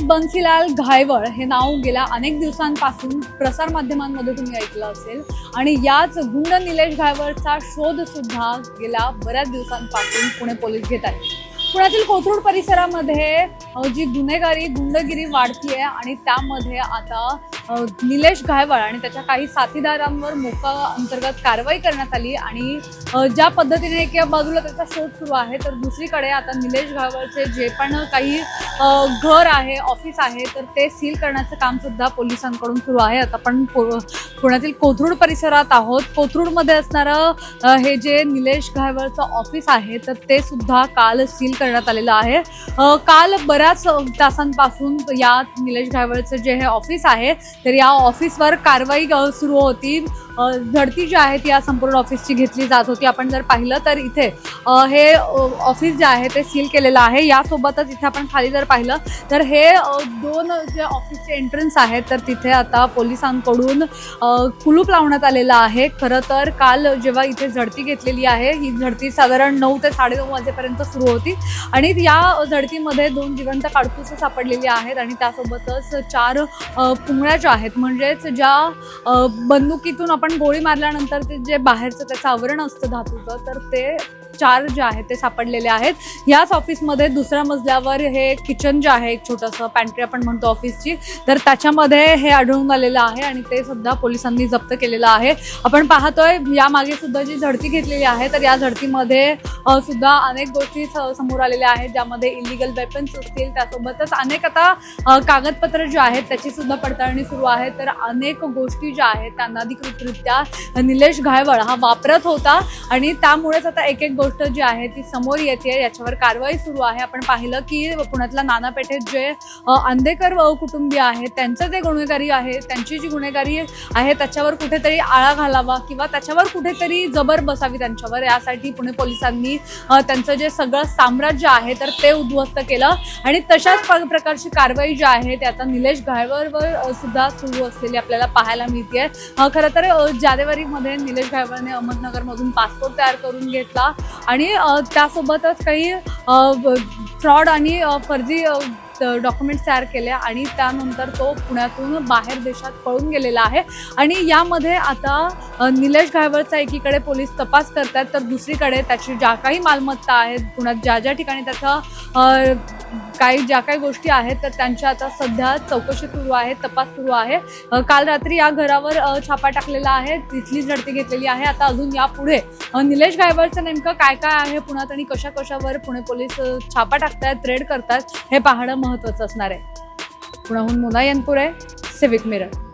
बन्सीलाल घायवळ हे नाव गेल्या अनेक दिवसांपासून प्रसारमाध्यमांमध्ये तुम्ही ऐकलं असेल. आणि याच गुंड निलेश घायवळचा शोध सुद्धा गेल्या बऱ्याच दिवसांपासून पुणे पोलीस घेत आहेत. पुण्यातील कोथरूड परिसरामध्ये जी गुन्हेगारी गुंडगिरी वाढतीये आणि त्यामध्ये आता निलेश घायवळ आणि त्याच्या काही साथीदारांवर मोका अंतर्गत कारवाई करण्यात आली आणि ज्या पद्धतीने एका बाजूला त्याचा शोध सुरू आहे तर दुसरीकडे आता निलेश घायवळचे जे पण काही घर आहे ऑफिस आहे तर ते सील करण्याचं काम सुद्धा पोलिसांकडून सुरू आहे. आता आपण पुण्यातील कोथरूड परिसरात आहोत. कोथरूडमध्ये असणारं हे जे निलेश घायवळचं ऑफिस आहे तर ते सुद्धा काल सील करण्यात आलेलं आहे. काल बऱ्याच तासांपासून या निलेश घायवळचं जे हे ऑफिस आहे तर या ऑफिसवर कारवाई सुरू होती. झडती जी आहे ती या संपूर्ण ऑफिसची घेतली जात होती. आपण जर पाहिलं तर इथे हे ऑफिस जे आहे ते सील केलेलं आहे. यासोबतच इथे आपण खाली जर पाहिलं तर हे दोन जे ऑफिसचे एंट्रन्स आहेत तर तिथे आता पोलिसांकडून कुलूप लावण्यात आलेलं आहे. खरं तर काल जेव्हा इथे झडती घेतलेली आहे ही झडती साधारण नऊ ते साडेनऊ वाजेपर्यंत सुरू होती. आणि या झडतीमध्ये दोन जिवंत काडतुसं सापडलेली आहेत आणि त्यासोबतच चार अ, पुंगळ्या आहेत. म्हणजेच ज्या बंदुकीतून आपण गोळी मारल्यानंतर ते जे बाहेरचं त्याचं आवरण असतं धातूचं तर ते चार जे आहेत ते सापडलेले आहेत. याच ऑफिसमध्ये दुसऱ्या मजल्यावर हे किचन जे आहे एक छोटंसं पॅन्ट्री आपण म्हणतो ऑफिसची तर त्याच्यामध्ये हे आढळून आलेलं आहे आणि ते सुद्धा पोलिसांनी जप्त केलेलं आहे. आपण पाहतोय यामागे सुद्धा जी झडती घेतलेली आहे तर या झडतीमध्ये सुद्धा अनेक गोष्टी समोर आलेल्या आहेत. ज्यामध्ये इलिगल वेपन्स असतील त्यासोबतच अनेक आता कागदपत्र जे आहेत त्याची सुद्धा पडताळणी सुरू आहे तर अनेक गोष्टी ज्या आहेत त्यांना अधिकृतरित्या निलेश घायवळ हा वापरत होता. आणि त्यामुळेच आता एक एक गोष्ट जी आहे ती समोर येते याच्यावर कारवाई सुरू आहे. आपण पाहिलं की पुण्यातल्या नाना पेठेत जे अंधेकर कुटुंबीय आहेत त्यांचं जे गुन्हेगारी आहे त्यांची जी गुन्हेगारी आहे त्याच्यावर कुठेतरी आळा घालावा किंवा त्याच्यावर कुठेतरी जबर बसावी त्यांच्यावर. यासाठी पुणे पोलिसांनी त्यांचं जे सगळं साम्राज्य आहे तर ते उद्ध्वस्त केलं. आणि तशाच प्रकारची कारवाई जी आहे ते आता निलेश घायवळवर सुद्धा सुद्धा सुरू असलेली आपल्याला पाहायला मिळते. खरं तर जानेवारीमध्ये निलेश घायवळने अहमदनगरमधून पासपोर्ट तयार करून घेतला. आणि त्यासोबतच काही फ्रॉड आणि फर्जी डॉक्युमेंट्स तयार केले आणि त्यानंतर तो पुण्यातून बाहेर देशात पळून गेलेला आहे. आणि यामध्ये आता निलेश गायवळचा एकीकडे पोलीस तपास करतात तर दुसरीकडे त्याची ज्या काही मालमत्ता आहेत पुण्यात ज्या ज्या ठिकाणी त्याचा काही ज्या काही गोष्टी आहेत तर त्यांच्या आता सध्या चौकशी सुरू आहे तपास सुरू आहे. काल रात्री या घरावर छापा टाकलेला आहे तिथली झडती घेतलेली आहे. आता अजून यापुढे निलेश गायबरचं नेमकं काय काय आहे पुण्यात आणि कशा कशावर पुणे पोलीस छापा टाकतायत रेड करतायत हे पाहणं महत्त्वाचं असणार आहे. पुण्याहून मुना यनपुरे सिविक मिरर